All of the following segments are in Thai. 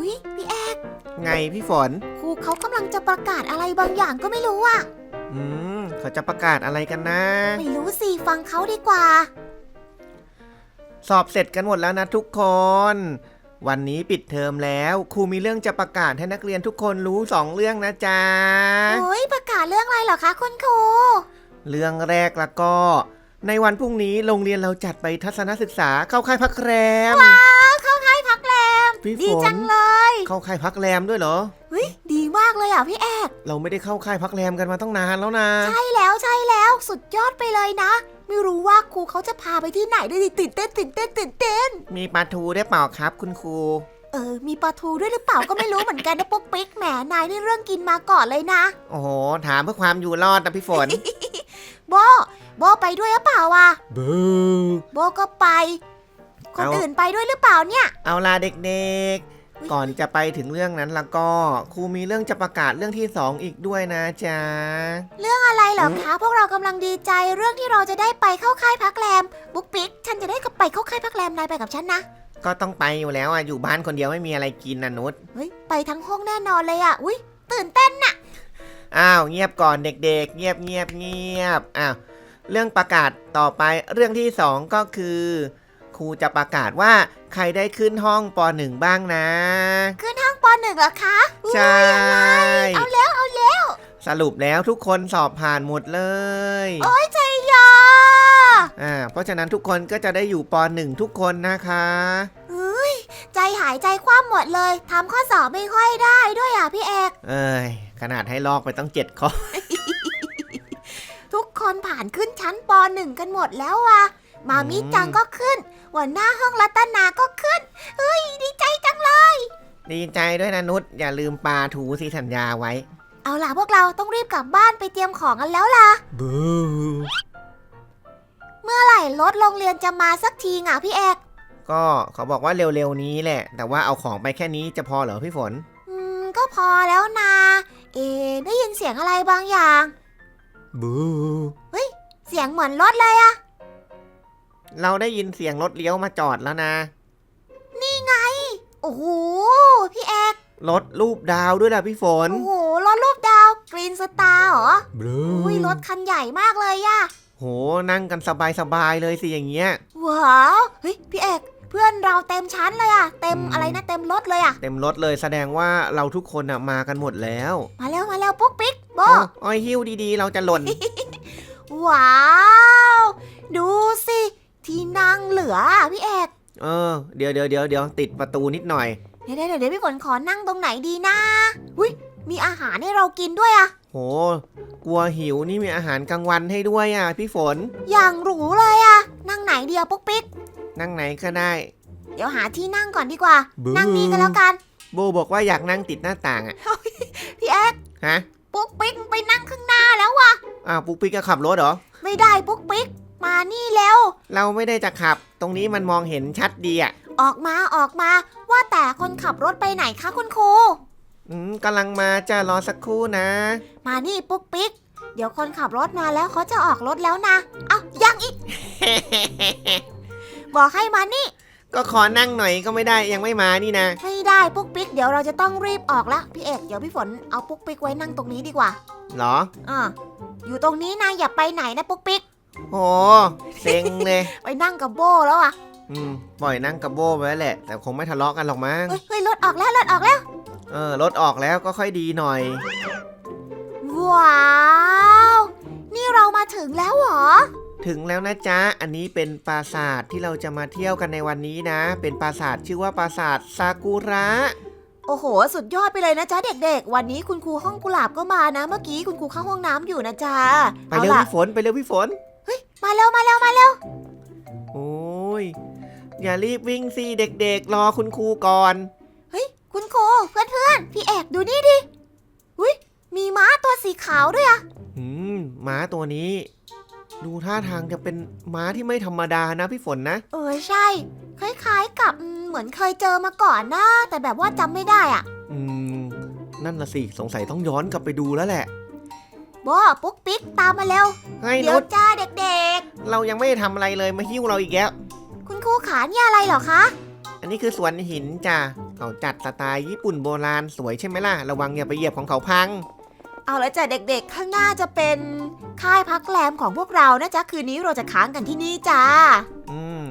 อุ้ยพี่แอกไงพี่ฝน ครูเขากำลังจะประกาศอะไรบางอย่างก็ไม่รู้อะอืม เขาจะประกาศอะไรกันนะ ไม่รู้สิฟังเขาดีกว่า สอบเสร็จกันหมดแล้วนะทุกคน วันนี้ปิดเทอมแล้วครูมีเรื่องจะประกาศให้นักเรียนทุกคนรู้สองเรื่องนะจ๊ะ โอ้ยประกาศเรื่องอะไรเหรอคะคุณครู เรื่องแรกแล้วก็ ในวันพรุ่งนี้โรงเรียนเราจัดไปทัศนศึกษาเข้าค่ายพักแรม ว้า พี่ดีฝนจังเลยเข้าค่ายพักแรมด้วยเหรอ เฮ้ยดีมากเลยอะพี่แอกเราไม่ได้เข้าค่ายพักแรมกันมาตั้งนานแล้วนะ ใช่แล้วใช่แล้วสุดยอดไปเลยนะ ไม่รู้ว่าครูเขาจะพาไปที่ไหนด้วยดิตื่นเต้นตื่นเต้นตื่นเต้น มีปลาทูได้เปล่าครับคุณครู เออ มีปลาทูด้วยหรือเปล่าก็ไม่รู้เหมือนกันนะปุ๊กปิ๊กแหมนายนี่เรื่องกินมาก่อนเลยนะโอ้โห ถามเพื่อความอยู่รอดนะพี่ฝน โบโบไปด้วยหรือเปล่าวะบูโบก็ไป คนเอาอื่นไปด้วยหรือเปล่าเนี่ย เอาล่ะเด็กอุ๊ยๆก่อนจะไปถึงเรื่องนั้นแล้วก็ครูมีเรื่องจะประกาศเรื่องที่สองอีกด้วยนะจ๊ะอะไรเหรอคะ พวกเรากำลังดีใจเรื่องที่เราจะได้ไปเข้าค่ายพักแรม บุ๊กปิ๊ก ฉันจะได้ไปเข้าค่ายพักแรมนายไปกับฉันนะ ก็ต้องไปอยู่แล้วอะอยู่บ้านคนเดียวไม่มีอะไรกินนะนุชเฮ้ยไปทั้งห้องแน่นอนเลยอะ อุ้ยตื่นเต้นน่ะ อ้าวเงียบก่อนเด็กๆ เงียบเงียบเงียบอ้าวเรื่องประกาศต่อไปเรื่องที่สองก็คือค รูจะประกาศว่าใครได้ขึ้นห้องปหนึ่งบ้างนะ ขึ้นห้องปหนึ่งเหรอคะอุ๊ยใช่ เอาแล้วเอาแล้วสรุปแล้วทุกคนสอบผ่านหมดเลย โอ้ยใจยออ่าเพราะฉะนั้นทุกคนก็จะได้อยู่ปหนึ่งทุกคนนะคะเฮ้ยใจหายใจคว่ำหมดเลยทำข้อสอบไม่ค่อยได้ด้วยอะพี่เอกเอ้ย ขนาดให้ลอกไปต้องเจ็ดข้อ ทุกคนผ่านขึ้นชั้นปหนึ่งกันหมดแล้วอะมามิอืมจังก็ขึ้น หัวหน้าห้องรัตนาก็ขึ้น เฮ้ย ดีใจจังเลย ดีใจด้วยนะนุชอย่าลืมปลาถูสีสัญญาไว้ เอาล่ะพวกเราต้องรีบกลับบ้านไปเตรียมของกันแล้วล่ะ บูเมื่อไหร่รถโรงเรียนจะมาสักทีอะพี่เอก ก็เขาบอกว่าเร็วๆนี้แหละ แต่ว่าเอาของไปแค่นี้จะพอเหรอพี่ฝน อืม ก็พอแล้วนะ เอะได้ยินเสียงอะไรบางอย่าง บู เสียงเหมือนรถเลยอะ เราได้ยินเสียงรถเลี้ยวมาจอดแล้วนะโอ้โห พี่เอกรถรูปดาวด้วยล่ะพี่ฝน โอ้โห รถรูปดาวกรีนสตาร์เหรอบูอุ้ยรถคันใหญ่มากเลยอะโห นั่งกันสบายๆเลยสิอย่างเงี้ย ว้าว เฮ้ย พี่เอกเพื่อนเราเต็มชั้นเลยอะเต็มอืม อะไรนะเต็มรถเลยอะเต็มรถเลยแสดงว่าเราทุกคนน่ะมากันหมดแล้วมาแล้วมาแล้วปุ๊กปิ๊กโบ อ้ออ้อยหิ้วดีๆ เราจะหล่น ว้าว ดูสิ ที่นั่งเหลืออะพี่เอกเออเดี๋ยวเดี๋ยวเดี๋ยวเดี๋ยวติดประตูนิดหน่อยเดี๋ยวเดี๋ยวเดี๋ยวพี่ฝนขอนั่งตรงไหนดีนะอุ้ยมีอาหารให้เรากินด้วยอะโหกลัวหิวนี่มีอาหารกลางวันให้ด้วยอะ พี่ฝนอย่างหรูเลยอะนั่งไหนเดียวปุ๊กปิ๊กนั่งไหนก็ได้เดี๋ยวหาที่นั่งก่อนดีกว่า บู๊นั่งนี่กันแล้วกันโบบอกว่าอยากนั่งติดหน้าต่างอะพี่เอกฮะปุ๊กปิ๊กไปนั่งข้างหน้าแล้ววะอ้าวปุ๊กปิ๊กก็ขับรถเหรอไม่ได้ปุ๊กปิ๊ก มานี่แล้วเราไม่ได้จะขับ ตรงนี้มันมองเห็นชัดดีอะออกมาออกมาว่าแต่คนขับรถไปไหนคะคุณครู อืมกำลังมาจะรอสักครู่นะ มานี่ปุ๊กปิ๊ก เดี๋ยวคนขับรถมาแล้วเขาจะออกรถแล้วนะ เอ้ายังอีก บอกให้มานี่ ก็ขอนั่งหน่อยก็ไม่ได้ยังไม่มานี่นะ ไม่ได้ปุ๊กปิ๊กเดี๋ยวเราจะต้องรีบออกแล้วพี่เอกเดี๋ยวพี่ฝนเอาปุ๊กปิ๊กไว้นั่งตรงนี้ดีกว่า เหรอ อ่าอยู่ตรงนี้นะอย่าไปไหนนะปุ๊กปิ๊ก โหเซ็งเลยไปนั่งกับโบแล้วอะอืมปล่อยนั่งกับโบไปแล้วแหละ แต่คงไม่ทะเลาะกันหรอกมั้งเฮ้ยเฮ้ยรถออกแล้วรถออกแล้ว เออรถออกแล้วก็ค่อยดีหน่อย ว้าว นี่เรามาถึงแล้วเหรอ ถึงแล้วนะจ๊ะ อันนี้เป็นปราสาทที่เราจะมาเที่ยวกันในวันนี้นะ เป็นปราสาทชื่อว่าปราสาทซากุระ โอ้โห สุดยอดไปเลยนะจ๊ะเด็กๆ วันนี้คุณครูห้องกุหลาบก็มานะ เมื่อกี้คุณครูเข้าห้องน้ำอยู่นะจ๊ะไปเร็วอาล่ะพี่ฝนไปเร็วพี่ฝน มาเร็วมาเร็วมาเร็วโอ้ย อย่ารีบวิ่งสิเด็กๆ รอคุณครูก่อน เฮ้ย คุณครูเพื่อนๆพี่เอกดูนี่ดิอุ้ยมีม้าตัวสีขาวด้วยอะอืมม้าตัวนี้ ดูท่าทางจะเป็นม้าที่ไม่ธรรมดานะพี่ฝนนะ เออใช่ คล้ายๆกับอืมเหมือนเคยเจอมาก่อนนะแต่แบบว่าจำไม่ได้อะอืม นั่นละสิ สงสัยต้องย้อนกลับไปดูแล้วแหละ โบปุ๊กปิ๊กตามมาเร็วให้เดี๋ยนุวชจ้าเด็กเรายังไม่ได้ทำอะไรเลยมาหิ้วเราอีกแล้ว ๆ คุณครูขาเนี่ยอะไรเหรอคะ อันนี้คือสวนหินจ้ะเขาจัดสไตล์ญี่ปุ่นโบราณสวยใช่ไหมล่ะ ระวังอย่าไปเหยียบของเขาพัง เอาละจ้ะเด็กๆ ข้างหน้าจะเป็นค่ายพักแรมของพวกเรานะจ๊ะคืนนี้เราจะค้างกันที่นี่จ้าอืม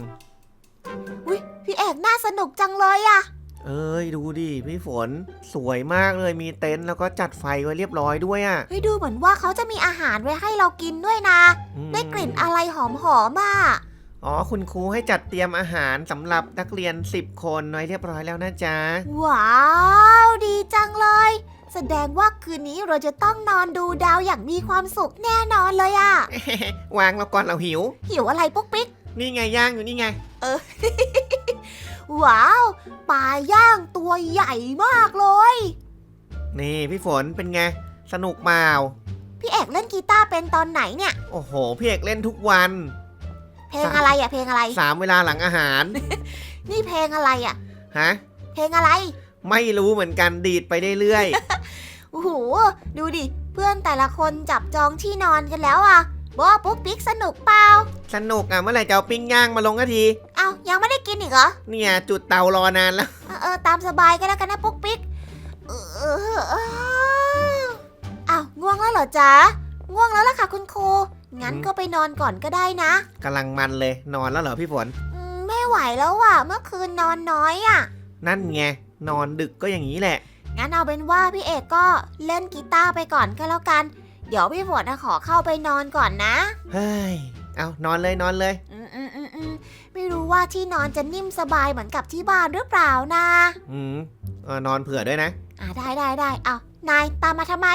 อุ้ยพี่เอกน่าสนุกจังเลยอะ เอ้ยดูดิพี่ฝนสวยมากเลยมีเต็นท์แล้วก็จัดไฟไว้เรียบร้อยด้วยอะ่ะเฮ้ยดูเหมือนว่าเขาจะมีอาหารไว้ให้เรากินด้วยนะ อืมได้กลิ่นอะไรหอมๆอะอ๋อคุณครูให้จัดเตรียมอาหารสำหรับนักเรียน 10 คนไว้เรียบร้อยแล้วนะจ๊ะว้าว ดีจังเลย แสดงว่าคืนนี้เราจะต้องนอนดูดาวอย่างมีความสุขแน่นอนเลยอะวางเราก่อนเราหิว หิวอะไรปุ๊กปิ๊ก นี่ไงย่างอยู่นี่ไง ว้าวปลาย่างตัวใหญ่มากเลย นี่พี่ฝนเป็นไง สนุกเปล่าพี่เอกเล่นกีตาร์เป็นตอนไหนเนี่ย โอ้โห พี่เอกเล่นทุกวัน เพลงอะไรอะเพลงอะไร สามเวลาหลังอาหาร นี่เพลงอะไรอะฮะ เพลงอะไร ไม่รู้เหมือนกันดีดไปได้เรื่อยโอ้โห ดูดิ เพื่อนแต่ละคนจับจองที่นอนกันแล้วอะบอปุ๊กปิ๊กสนุกเปล่า สนุกอะเมื่อไหร่จะเอาปิ้งย่างมาลงกะที เอายังไม่ได้กินอีกเหรอ เนี่ยจุดเตารอนานแล้ว เออเออตามสบายก็แล้วกันนะปุ๊กปิ๊กเออเออเอออ้าวง่วงแล้วเหรอจ๊ะ ง่วงแล้วล่ะค่ะคุณครู งั้นอืม ก็ไปนอนก่อนก็ได้นะกำลังมันเลยนอนแล้วเหรอพี่ฝน อืมไม่ไหวแล้วอะ เมื่อคืนนอนน้อยอะ นั่นไงนอนดึกก็อย่างนี้แหละ งั้นเอาเป็นว่าพี่เอกก็เล่นกีตาร์ไปก่อนก็แล้วกัน เดี๋ยวพี่ฝนนะขอเข้าไปนอนก่อนนะ เฮ้ย เอานอนเลยนอนเลย อืมอืมอืมอืม ไม่รู้ว่าที่นอนจะนิ่มสบายเหมือนกับที่บ้านหรือเปล่านะ อืมเออนอนเผื่อด้วยนะอ่าได้ได้ได้เอานายตามมาทำไม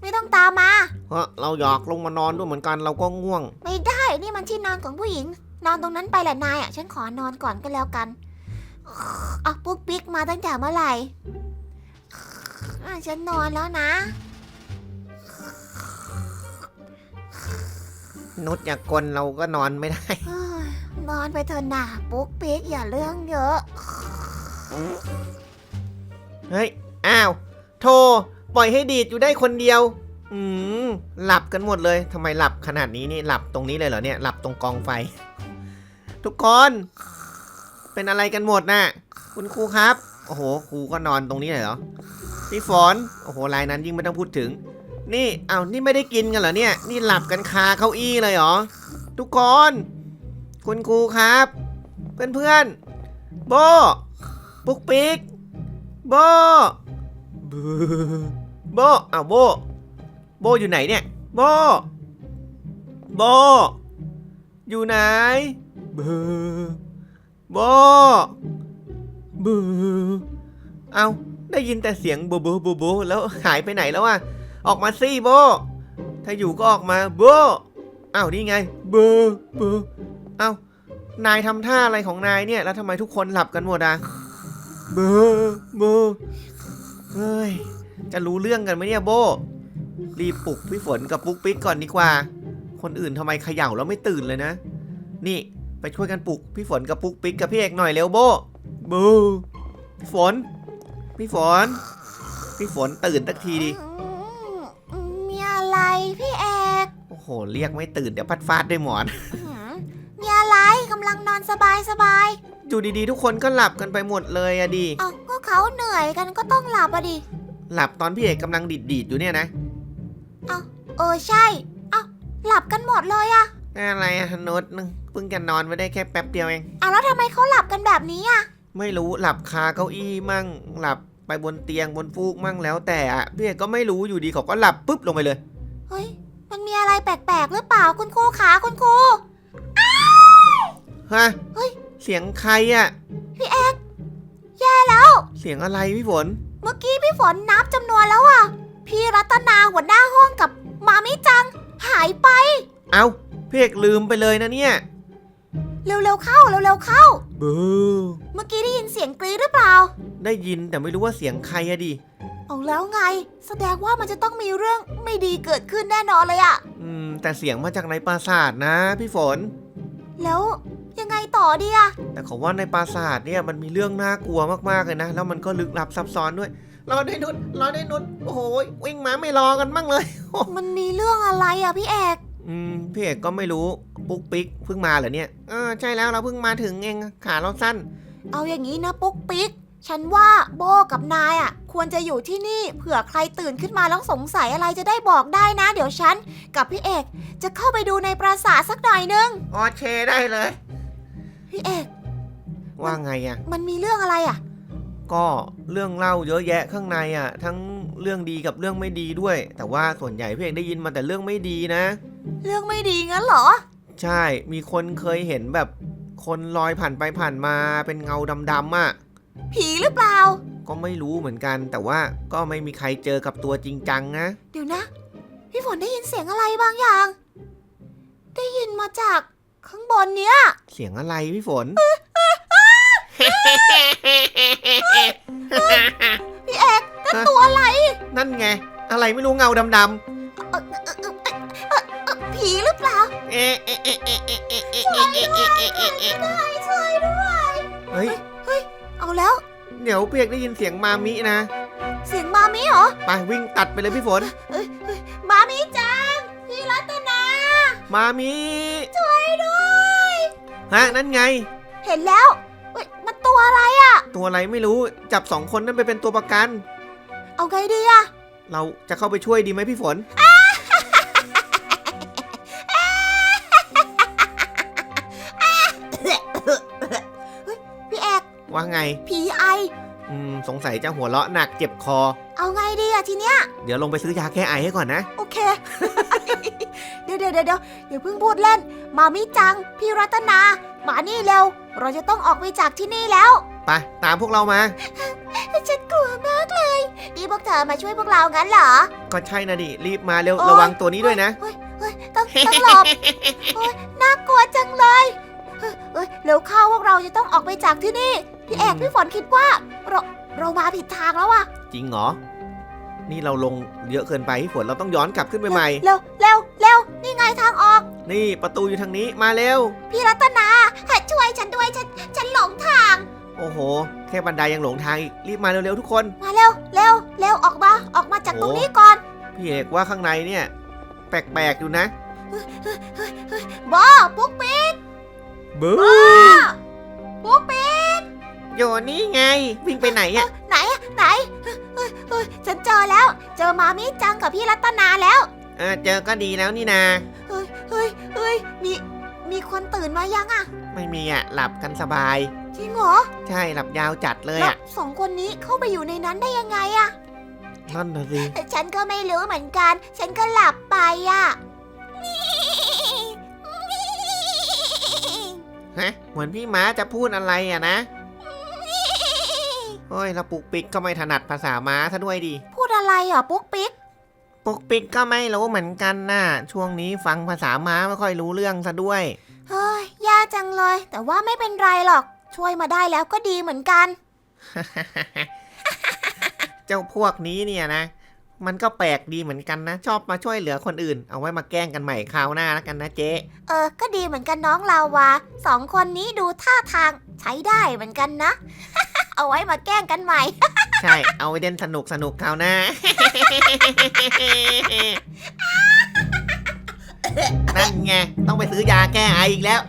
ไม่ต้องตามมา เพราะเราอยากลงมานอนด้วยเหมือนกันเราก็ง่วง ไม่ได้นี่มันที่นอนของผู้หญิง นอนตรงนั้นไปแหละนายอะฉันขอนอนก่อนก็แล้วกันอะปุ๊กปิ๊กมาตั้งแต่เมื่อไหร่อะฉันนอนแล้วนะ นุชอยากกลเราก็นอนไม่ได้เฮ้ยนอนไปเถอะนะปุ๊กปิ๊กอย่าเรื่องเยอะ เฮ้ย อ้าว โทรปล่อยให้ดีดอยู่ได้คนเดียว อืม หลับกันหมดเลยทำไมหลับขนาดนี้นี่ หลับตรงนี้เลยเหรอเนี่ย หลับตรงกองไฟ ทุกคน เป็นอะไรกันหมดน่ะ คุณครูครับ โอ้โห ครูก็นอนตรงนี้เลยเหรอ พี่ฝน โอ้โห รายนั้นยิ่งไม่ต้องพูดถึง นี่เอานี่ไม่ได้กินกันเหรอเนี่ย นี่หลับกันคาเก้าอี้เลยเหรอ ทุกคน คุณครูครับ เพื่อนๆโบปุ๊กปิกโบบูโบอ้าวโบโบอยู่ไหนเนี่ย โบโบอยู่ไหนบูโบบูเอาได้ยินแต่เสียงบูบูบูบูแล้วหายไปไหนแล้วอะ ออกมาสิโบ ถ้าอยู่ก็ออกมาโบอ้าวนี่ไงบูบูเอ้านายทำท่าอะไรของนายเนี่ย แล้วทำไมทุกคนหลับกันหมดอะบูบูเฮ้ย จะรู้เรื่องกันไหมเนี่ยโบ รีบปลุกพี่ฝนกับปุ๊กปิ๊กก่อนดีกว่า คนอื่นทำไมเขย่าแล้วไม่ตื่นเลยนะ นี่ไปช่วยกันปลุกพี่ฝนกับปุ๊กปิ๊กกับพี่เอกหน่อยเร็วโบบูพี่ฝน พี่ฝน พี่ฝนตื่นสักทีดิ พี่เอกโอ้โห เรียกไม่ตื่นเดี๋ยวพัดฟาดด้วยหมอน หืมมีอะไรกำลังนอนสบายสบายอยู่ดีๆ ทุกคนก็หลับกันไปหมดเลยอะดิ ๆเอ้าก็เขาเหนื่อยกันก็ต้องหลับอะดิ หลับตอนพี่เอกกำลังดีดๆอยู่เนี่ยนะเออใช่เอ้าหลับกันหมดเลยอะอะไรอะโนุชนึงเพิ่งจะนอนไปได้แค่แป๊บเดียวเอง เอาแล้วทำไมเขาหลับกันแบบนี้อะไม่รู้หลับคาเก้าอี้มั่ง หลับไปบนเตียงบนฟูกมั่งแล้วแต่อะพี่เอกก็ไม่รู้อยู่ดีเขาก็หลับปุ๊บลงไปเลยเฮ้ย มันมีอะไรแปลกๆหรือเปล่าคุณครูขาคุณครู ฮะเฮ้ย เสียงใครอะพี่เอกแย่แล้ว เสียงอะไรพี่ฝน เมื่อกี้พี่ฝนนับจำนวนแล้วอะพี่รัตนาหัวหน้าห้องกับมามิจัง หายไป เอ้าพี่เอกลืมไปเลยนะเนี่ยเร็วๆเข้าเร็วๆเข้า บู เมื่อกี้ได้ยินเสียงกรีดหรือเปล่า ได้ยินแต่ไม่รู้ว่าเสียงใครอะดิ เอาแล้วไง แสดงว่ามันจะต้องมีเรื่องไม่ดีเกิดขึ้นแน่นอนเลยอะอืม แต่เสียงมาจากในปราสาทนะ พี่ฝน แล้วยังไงต่อดีอะแต่เขาว่าในปราสาทเนี่ยมันมีเรื่องน่ากลัวมากๆเลยนะ แล้วมันก็ลึกลับซับซ้อนด้วย รอได้นุชรอได้นุชโอ้โหวิ่งมาไม่รอกันบ้างเลย มันมีเรื่องอะไรอะพี่เอกอืมพี่เอกก็ไม่รู้ปุ๊กปิ๊กเพิ่งมาเหรอเนี่ยเออใช่แล้วเราเพิ่งมาถึงเองขาเราสั้น เอาอย่างนี้นะปุ๊กปิ๊ก ฉันว่าโบกับนายอะ ควรจะอยู่ที่นี่เผื่อใครตื่นขึ้นมาแล้วสงสัยอะไรจะได้บอกได้นะ เดี๋ยวฉันกับพี่เอกจะเข้าไปดูในปราสาทสักหน่อยนึงโอเคได้เลย พี่เอก ว่าไงอะมันมีเรื่องอะไรอะ ก็เรื่องเล่าเยอะแยะข้างในอะทั้งเรื่องดีกับเรื่องไม่ดีด้วย แต่ว่าส่วนใหญ่พี่เอกได้ยินมาแต่เรื่องไม่ดีนะ เรื่องไม่ดีงั้นเหรอ ใช่มีคนเคยเห็นแบบคนลอยผ่านไปผ่านมาเป็นเงาดำๆอะ ผีหรือเปล่า ก็ไม่รู้เหมือนกัน แต่ว่าก็ไม่มีใครเจอกับตัวจริงจังนะ เดี๋ยวนะ พี่ฝนได้ยินเสียงอะไรบางอย่าง ได้ยินมาจากข้างบนเนี้ย เสียงอะไรพี่ฝน พี่เอกนั่นตัวอะไรนั่นไง อะไรไม่รู้เงาดำเอ่อเอ่อเอ่อเอ่อเอ่อเอ่อผีหรือเปล่าๆเอ๊ะเอ๊ะเอ๊ะเอ๊ะเอ๊ะเอ๊ะเอ๊ะเอ๊ะเอ๊ะเอ๊ะเอ๊ะเอ๊ะเอ๊ะได้ช่วยด้วยเฮ้ย เอาแล้ว เดี๋ยวพี่เอกได้ยินเสียงมามินะ เสียงมามิเหรอ ไปวิ่งตัดไปเลยพี่ฝนเอ้ยเอ้ยมามิจังพี่รัตนา มามิ ช่วยด้วยฮะนั่นไง เห็นแล้วเฮ้ยมันตัวอะไรอะ ตัวอะไรไม่รู้จับสองคนนั้นไปเป็นตัวประกัน เอาไงดีอะเราจะเข้าไปช่วยดีไหมพี่ฝนพี่ ว่าไง ผีไอ อืม สงสัยจะหัวเราะหนักเจ็บคอ เอาไงดีอะทีเนี้ย เดี๋ยวลงไปซื้อยาแก้ไอให้ก่อนนะ โอเค เดี๋ยวเดี๋ยวเดี๋ยวเดี๋ยวอย่าเพิ่งพูดเล่น มามิจัง พี่รัตนา มานี่เร็ว เราจะต้องออกไปจากที่นี่แล้ว ไป ตามพวกเรามา ฉันกลัวมากเลยนี่พวกเธอมาช่วยพวกเรางั้นเหรอ ก็ใช่นะดิ รีบมาเร็ว โอ๊ย ระวังตัวนี้ด้วยนะ เฮ้ยเฮ้ยต้องต้องหลบ โอ๊ยน่ากลัวจังเลยเฮ้ยเฮ้ยเร็วเข้าพวกเราจะต้องออกไปจากที่นี่ พี่เอกอืมพี่ฝนคิดว่าเราเรามาผิดทางแล้วอะจริงเหรอ นี่เราลงเยอะเกินไปพี่ฝนเราต้องย้อนกลับขึ้นไปใหม่ เร็วเร็วเร็วนี่ไงทางออก นี่ประตูอยู่ทางนี้มาเร็ว พี่รัตนาให้ช่วยฉันด้วยฉันฉันหลงทาง โอ้โห แค่บันไดยังหลงทางอีกรีบมาเร็วๆทุกคน มาเร็วเร็วเร็วออกมาออกมาจากโอ้ตรงนี้ก่อน พี่เอกว่าข้างในเนี่ย แปลกๆอยู่นะบอปุ๊กปิ๊กบูปุ๊กปิ๊ก อยู่นี่ไง วิ่งไปไหนอะไหนอะไหนเฮ้ยเฮ้ยเฮ้ยฉันเจอแล้ว เจอมามิจังกับพี่รัตนาแล้วเออเจอก็ดีแล้วนี่นา เฮ้ยเฮ้ยเฮ้ยมีมีคนตื่นมายังอะไม่มีอะหลับกันสบาย จริงเหรอใช่หลับยาวจัดเลยแล้วอะสองคนนี้เข้าไปอยู่ในนั้นได้ยังไงอะนั่นนะสิฉันก็ไม่รู้เหมือนกัน ฉันก็หลับไปอะฮะเหมือนพี่ม้าจะพูดอะไรอะนะ โอ้ยแล้วปุกปิกก็ไม่ถนัดภาษาม้าซะด้วยดิ พูดอะไรอะปุ๊กปิ๊ก ปุกปิกก็ไม่รู้เหมือนกันน่ะ ช่วงนี้ฟังภาษาม้าไม่ค่อยรู้เรื่องซะด้วย เฮ้ยยากจังเลย แต่ว่าไม่เป็นไรหรอก ช่วยมาได้แล้วก็ดีเหมือนกัน เจ้าพวกนี้เนี่ยนะ มันก็แปลกดีเหมือนกันนะ ชอบมาช่วยเหลือคนอื่น เอาไว้มาแกล้งกันใหม่คราวหน้าแล้วกันนะเจ๊ เออ ก็ดีเหมือนกันน้องลาวาสองคนนี้ดูท่าทางใช้ได้เหมือนกันนะ เอาไว้มาแกล้งกันใหม่ ใช่ เอาไว้เล่นสนุกสนุกคราวหน้า นั่นไง ต้องไปซื้อยาแก้ไออีกแล้ว